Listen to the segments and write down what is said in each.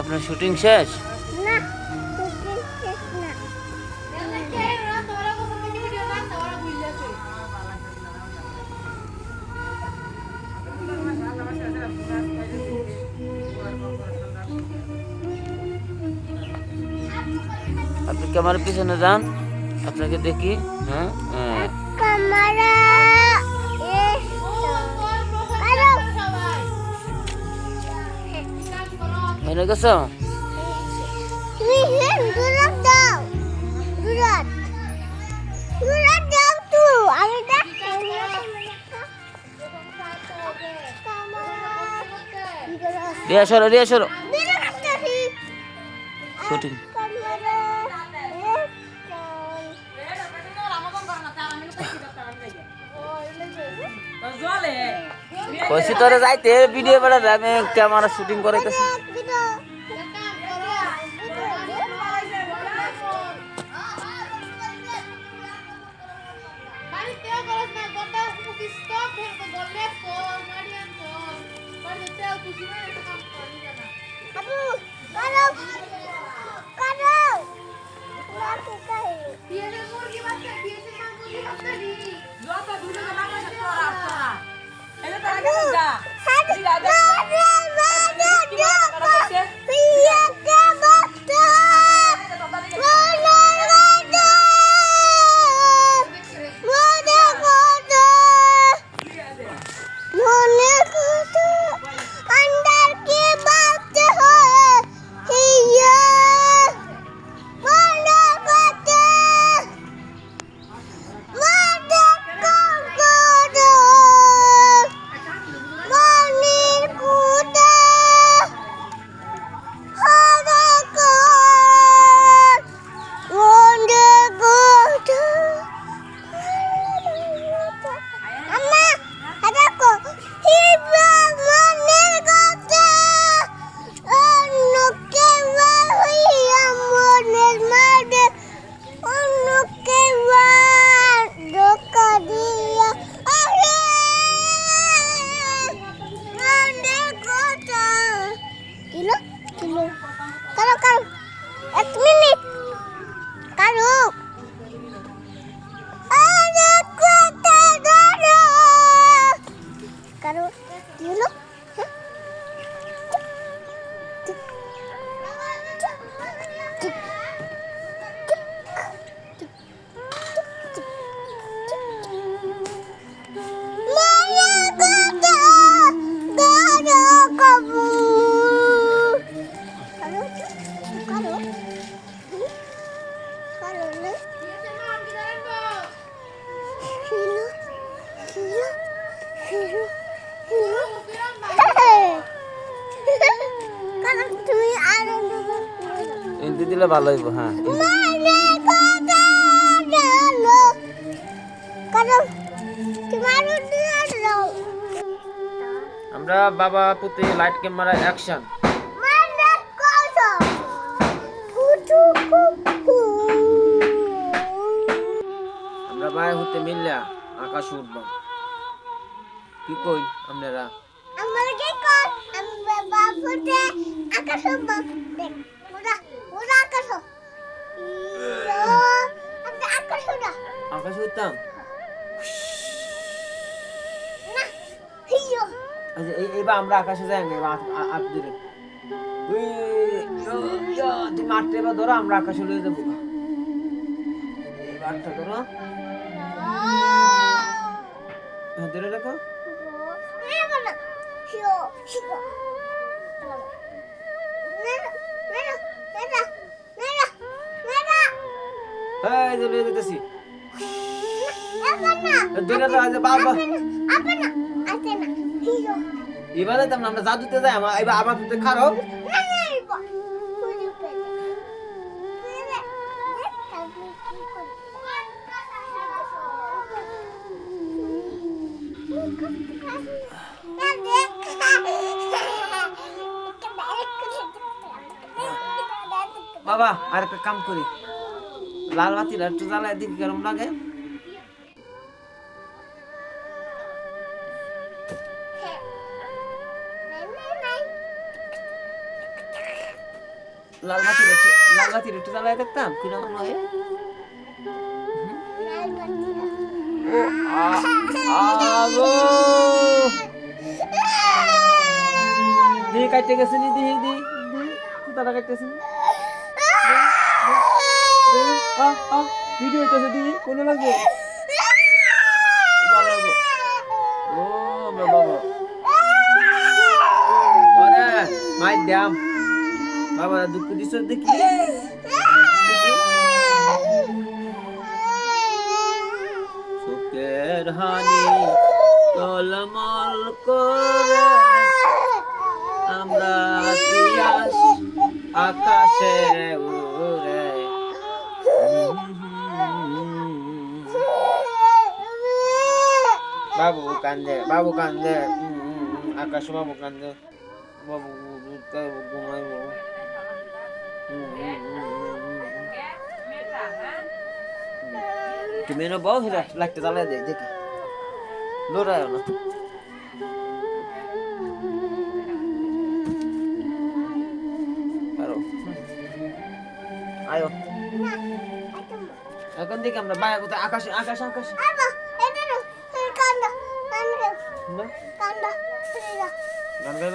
আপনার শুটিং শেষ? আপনি ক্যামেরার পিছনে যান আপনাকে দেখি হ্যাঁ? গেছো তুমি হেন দুরাত দাও। দুরাত। দুরাত দাও তো আমি দেখ রিয়া সরো রিয়া সরো। Camera shooting. কইছি তোরে যাইতে ভিডিও বেড়া আমি ক্যামেরা শুটিং করাইতেছি। দিলে ভালো হইব হ্যাঁ। আমরা বাবা পুতে লাইট ক্যামেরা অ্যাকশন আমরা ভাই হতে মিললা আকাশ উঠব। কি কই আপনারা? আমার কি কর আমি বাবুতে আকাশ দেখ আকাশ উঠতাম আচ্ছা এই এইবার আমরা আকাশে যাই এবার ইয়ো, ইয়ো, তুমি আটটা এবার ধরো আমরা আকাশে লয়ে যাব এইবার ধরো হ্যাঁ ধরে রাখো না এই যে লয়ে যেতেছি এখন তো আজ বাবা এবার না আমরা জাদুতে যাই আমার এবার আমার খারো বাবা আর একটা কাম করি। লাল বাতিটা একটু জ্বালায় দিকে কেরম লাগে লাল বাতির একটু লাল বাতির একটু জ্বালায় দেখতাম কীরকম আগো দিহি কাটতে গেছে নি দিহি দি সুতাটা কাটতেছে নি ভিডিও হইতেছে দিহি কোন লাগবে? ও, বাবা দুঃখ দেখি। সুখের হানি করে আমরা আকাশে বাবু কান্দে বাবু কান্দে আকাশ বাবু কান্দে বাবু ঘুমাইব তুমি এনে বউ হিরা লাইটটা জ্বালাই দে দেখি লড়াই না আয়ো এখন দেখি আমরা বাইরে কোথায় আকাশে আকাশ আকাশ না গান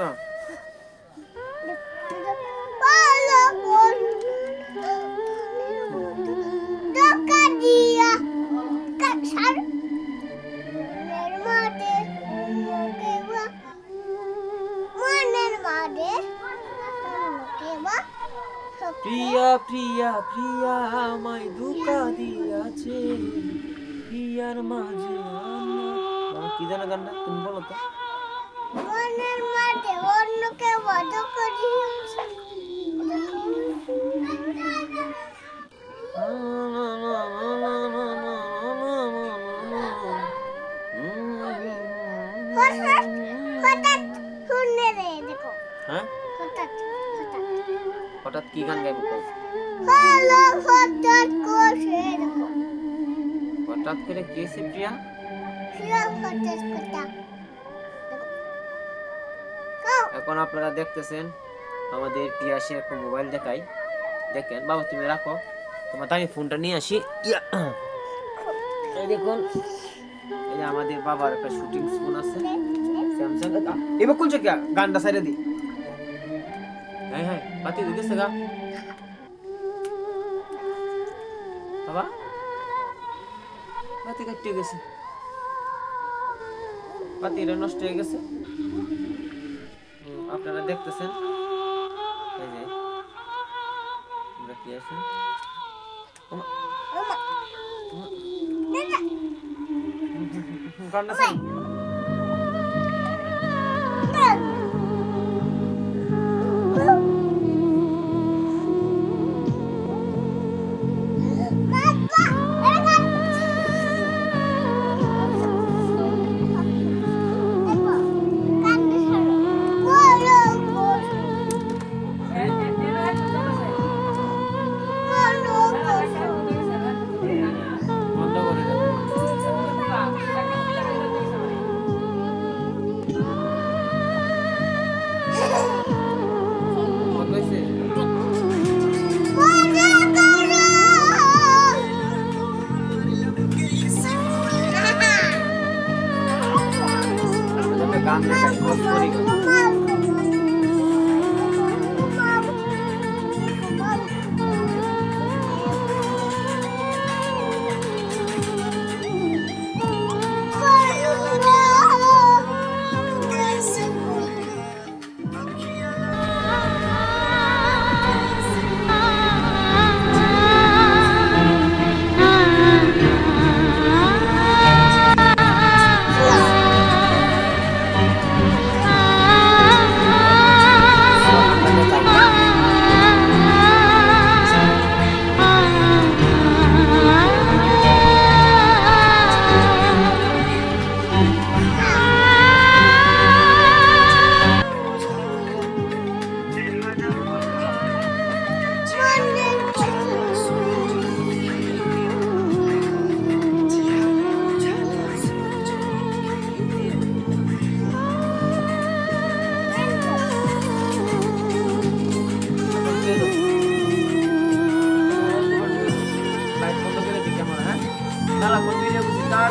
গাইবা প্রিয়া প্রিয়া প্রিয়া আমায় ধোকা দিয়াছে। প্রিয়ার মাঝে কি জানো গানটা, তুমি বলো তো। অন্যকে বধ করিয়াছে হঠাৎ হ্যাঁ? কি গান গাইবো? হঠাৎ করে কি হয়েছে প্রিয়া? হঠাৎ কথা এখন আপনারা দেখতেছেন, আমাদের পিয়াসে একটা মোবাইল দেখাই। দেখেন, বাবা, তুমি রাখো। তোমার তাই ফোনটা নিয়ে আসি। এই দেখুন, এই আমাদের বাবার একটা শুটিং ফোন আছে স্যামসাং এবার কোন চোখে গানটা সাইডে দি। হ্যাঁ হ্যাঁ বাতি দিতেছে গা। বাবা, বাতি কাটতে গেছে। বাতিটা নষ্ট হয়ে গেছে। আপনারা দেখতেছেন? এই যে আমরা কি আছে? ওমা,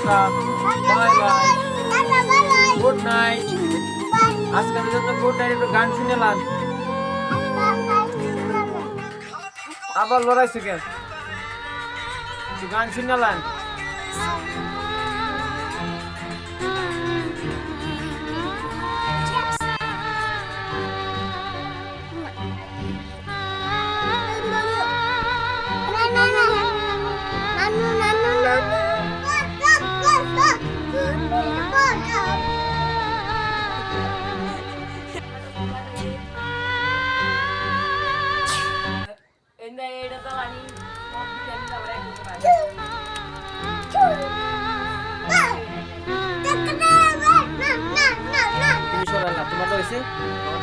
tata bye bye good night আজকের জন্য গুড নাইট একটু গান শুনেলাম আবার লড়াইছে কেন? গান শুনেলাম তুমি তোমার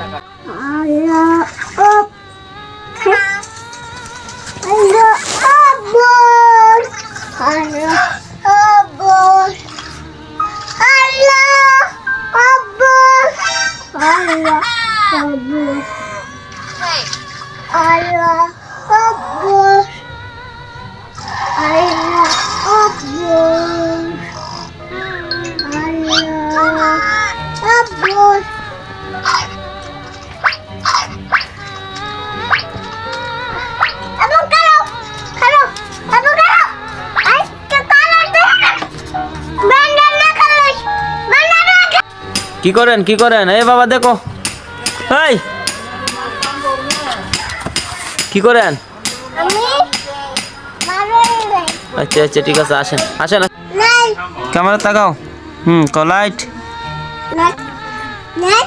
কি করেন কি করেন? এই বাবা দেখো। এই! কি করেন? আচ্ছা আচ্ছা ঠিক আছে আসেন। আসেন ক্যামেরা তাকাও। হুম ক লাইট। নাই, নাই,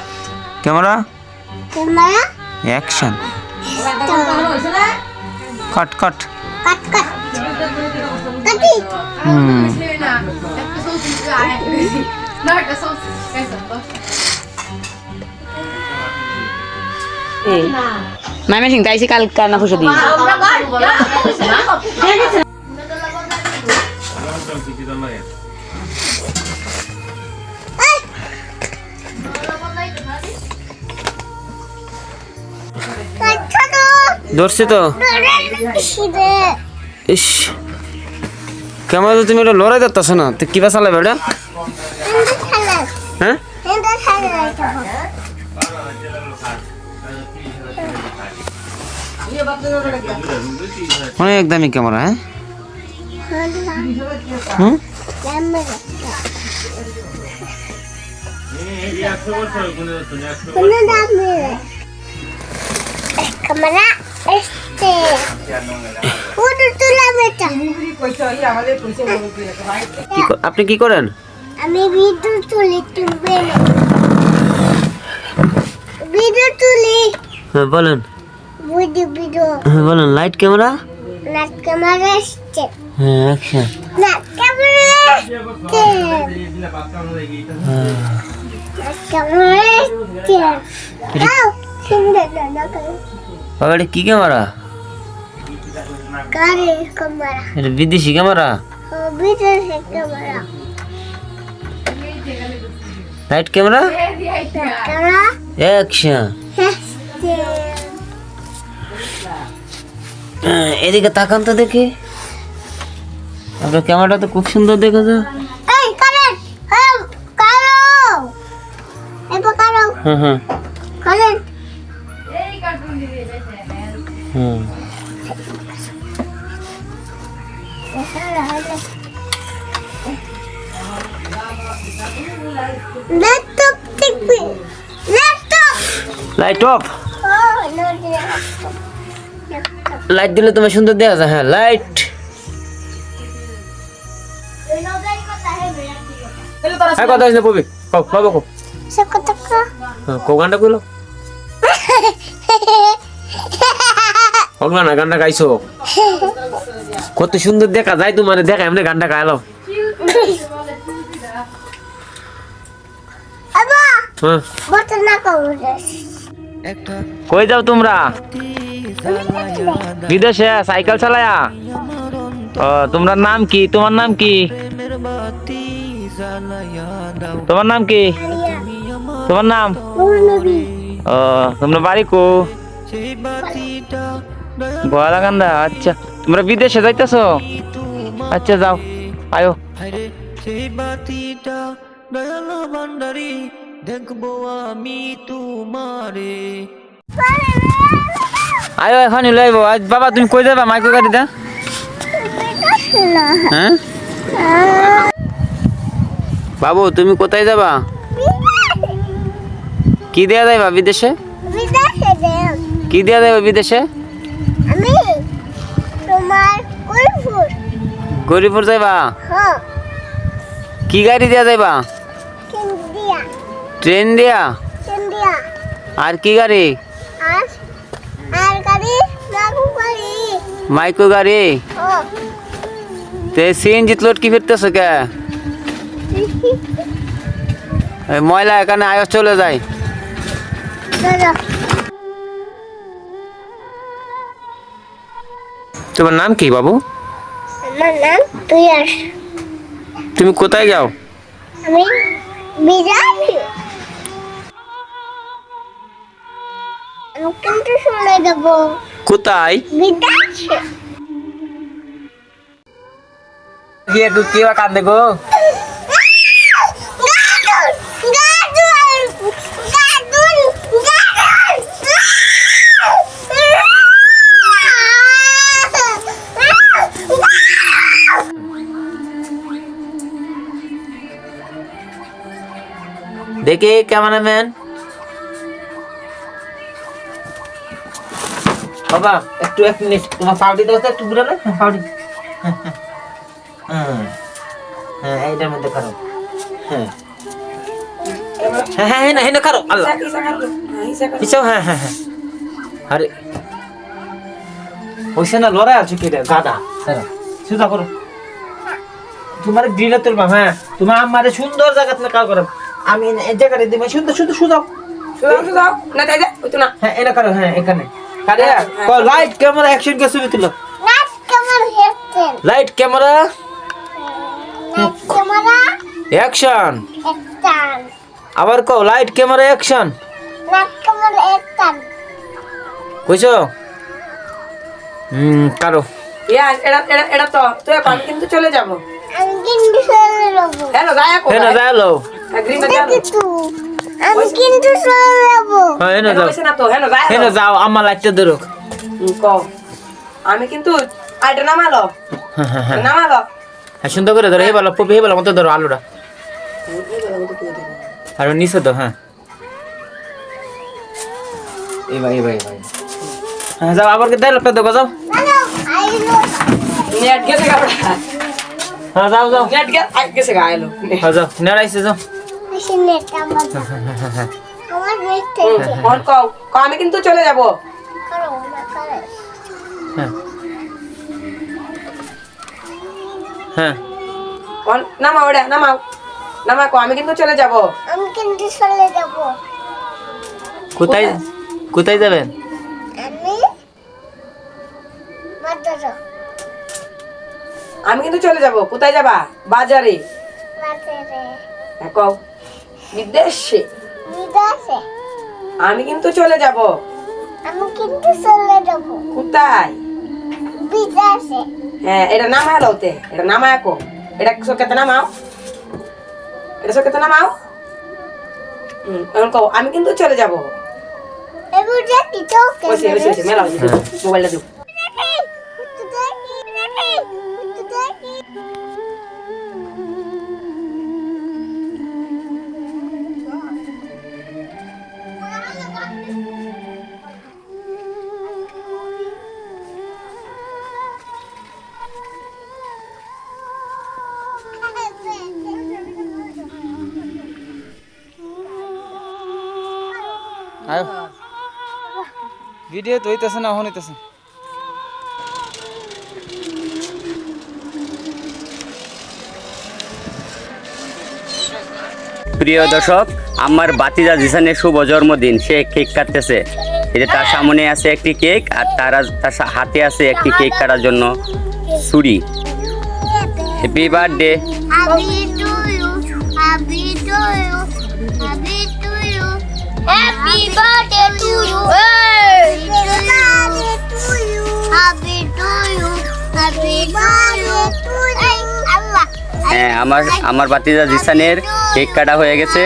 camera? Camera, action. Cut cut. Cut, cut, হুম। Kalkan ako siya din. ay, cut, কাটো, ধরছে তো। ইস। ক্যামেরা তুমি এটা লড়াই যাচ্ছ না? তো কিবা চালাবে খেলা, হ্যাঁ? অনেক দামি ক্যামেরা হ্যাঁ? Camera, este. আপনি কি করেন? আমি বিদ্যুৎ তুলি তুলবে না। ভিডিও তুলি। হ্যাঁ বলেন। ভিডিও ভিডিও হ্যাঁ বলেন লাইট ক্যামেরা লাইট ক্যামেরা আসছে? হ্যাঁ অ্যাকশন না ক্যামেরা আসছে? ক্যামেরা এটা কি ক্যামেরা গাড়ি ক্যামেরা এটা বিদেশি ক্যামেরা ও ক্যামেরা লাইট ক্যামেরা অ্যাকশন এদিকে তাকান তো দেখি। আপনার ক্যামেরাটা তো খুব সুন্দর দেখে তো হুম। ল্যাপটপ দেখবি ল্যাপটপ ল্যাপটপ লাইট দিলে তোমার সুন্দর দেখা যায় হ্যাঁ লাইট হ্যাঁ কথা হয়েছে পবি কও বাবা কো সকতকা হ্যাঁ কো গানটা কইলো? না গানটা গাইছো। কত সুন্দর দেখা যায় তোমার দেখা এমনি গানটা গাইলো। কই যাও তোমরা? বিদেশে সাইকেল চালায়া? ও তোমরা নাম কি? তোমার নাম কি? তোমার নাম কি? তোমার নাম? ও তোমরা বাড়ি কো? গোয়ালাকান্দা আচ্ছা তোমরা বিদেশে যাইতেছো? আচ্ছা যাও আয়ো। সেই বাতিটা দয়ালো ভান্ডারি দেখব আমি তোমারে আয়ো এখন আজ বাবা তুমি কই যাবা মাইকো গাড়িটা হ্যাঁ বাবু তুমি কোথায় যাবা কি দেয়া যাইবা বিদেশে বিদেশে কি দেয়া যাইবা বিদেশে আমি তোমার কুলফুর গরিপুর যাইবা হ্যাঁ কি গাড়ি দেয়া যাইবা ট্রেন দিয়া কিন্দিয়া আর কি গাড়ি আর আর গাড়ি লাগু গাড়ি মাইকো গাড়ি ও তে সিএনজি লোড কি ফিরতেছ কে এই ময়লা এখানে আয়স চলে যায় দাদা তোমার নাম কি বাবু আমার নাম তুয়াস তুমি কোথায় যাও আমি বিরাট কিন্তু শুনে দেবো। কোথায়? বিদেশে কি একটু কি কান্দে গো? দেখি ক্যামেরাম্যান বাবা একটু এক মিনিট তোমার পাউডি দাও তো একটু পাউডি হ্যাঁ হ্যাঁ এইটার মধ্যে করো হ্যাঁ হ্যাঁ হ্যাঁ হ্যাঁ হ্যাঁ করো আল্লাহ। পিছাও হ্যাঁ হ্যাঁ হ্যাঁ আরে ওইসে না লড়াই আছে কি রে? গাদা। হ্যাঁ সুদা করো। তোমার গ্রিলে তুলবা হ্যাঁ। তোমার আমারে সুন্দর জায়গা থেকে কাজ করো আমি এই জায়গাটা দিবে সুন্দর সুন্দর সুদাও হ্যাঁ এটা করো হ্যাঁ এখানে। কারে লাইট ক্যামেরা অ্যাকশন কে ছবি তুলো। লাইট ক্যামেরা অ্যাকশন আবার কও লাইট ক্যামেরা অ্যাকশন কইছো? হুম কারও। এটা তো তুই এখন কিন্তু চলে যাব। আমি কিন্তু চলে যাব। হ্যালো এগ্রিমেন্ট কিন্তু আমি কিন্তু চলে যাব। হ্যাঁ হেনা যাও। না তো যাই হেনা যাও আমার লাইটটা ধরুক। ক আমি কিন্তু আইটা নামালো। হ্যাঁ হ্যাঁ হ্যাঁ। নামালো। হ্যাঁ সুন্দর করে ধরো হে বলো পপি হে বলো মতো ধরো আলুটা। আর নিচে দাও হ্যাঁ। এই ভাই এই ভাই ভাই। হ্যাঁ যাও আবার কি দাইল দেখো যাও নেট গেছে গাবড়া হ্যাঁ যাও যাও। নেট গেছে গাইলো হ্যাঁ যাও নেড়াইছে যাও। আমি কিন্তু চলে যাব। হ্যাঁ। হ্যাঁ। ফোন নামাও ওটা নামাও। নামা কো আমি কিন্তু চলে যাব। আমি কিন্তু চলে যাব। কোথায় কোথায়? যাবেন? আমি কিন্তু চলে যাব। কোথায় যাবা? বাজারে। বাজারে। হ্যাঁ, কও। বিদেশে? বিদেশে। আমি কিন্তু চলে যাব। আমি কিন্তু চলে যাব। কোথায়? বিদেশে। হ্যাঁ এটা নামায় লওতে। এটা নামায় কো। এটা সকেতে নামাও। এটা সকেতে নামাও। হুম এখন কও আমি কিন্তু চলে যাব। এবার মেলাও। মোবাইলটা দিও। আয়ো। ভিডিও তো হইতেছে না হন হইতেছে। প্রিয় দর্শক আমার বাতিজা জিসানের শুভ জন্মদিন সে কেক কাটতেছে। এই যে তার সামনে আছে একটি কেক আর তার তার সা- হাতে আছে একটি কেক কাটার জন্য ছুরি। Happy birthday Happy birthday to you. Happy birthday to you. Happy to you. Happy birthday to you. Allah. হ্যাঁ আমার আমার বাতিজা জিসানের কেক কাটা হয়ে গেছে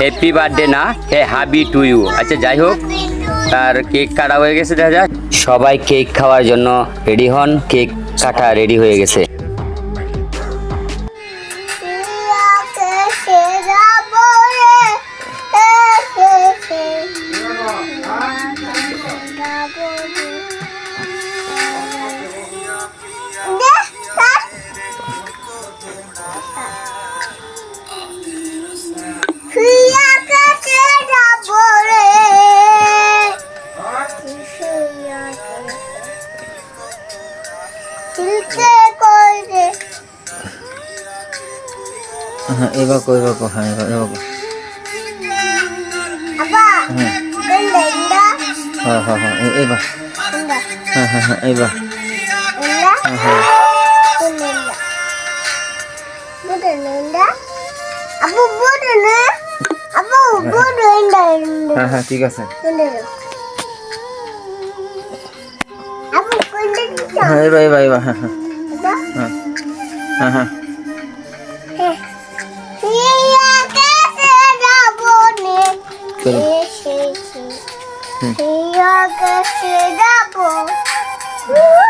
হ্যাপি বার্থডে না হে হাবি টু ইউ আচ্ছা যাই হোক তার কেক কাটা হয়ে গেছে দেখা যাক সবাই কেক খাওয়ার জন্য রেডি হন কেক কাটা রেডি হয়ে গেছে হ্যাঁ হ্যাঁ ঠিক আছে. হ্যাঁ এবার এবার এবার হ্যাঁ হ্যাঁ হ্যাঁ হ্যাঁ. চলো Iya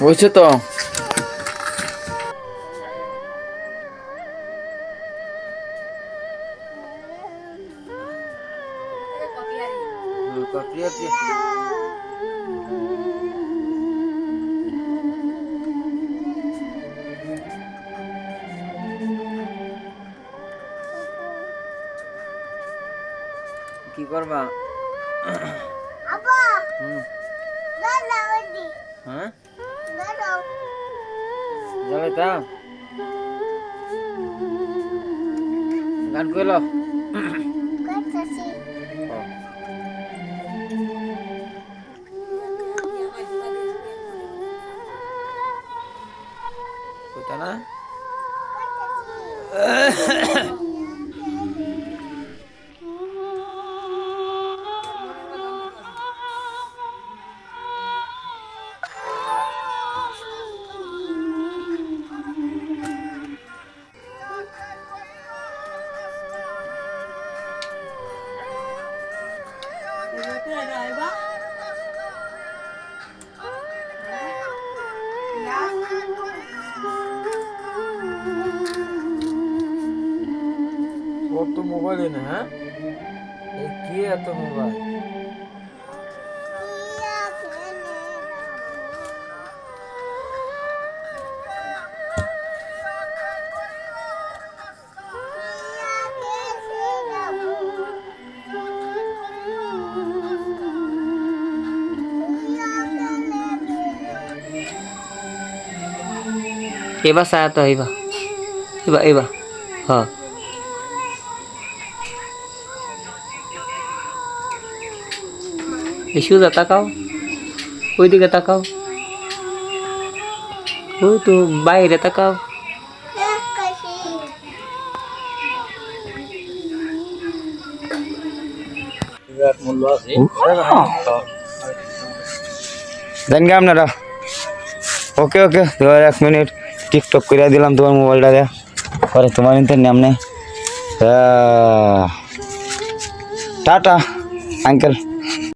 হয়েছে তো। কইতা না এবার সায়া তো এবার এবার এবার হ্যাঁ এই সুজা তাকাও ওইদিকে তাকাও ওই তো বাইরে তাকাও Kasih. বিরাট মূল্য আছে জান গে আপনারা ওকে ওকে এবার এক মিনিট টিকটক করে দিলাম তোমার মোবাইলটা দিয়ে। পরে তোমার ইন্টার নাম নেই টাটা আঙ্কেল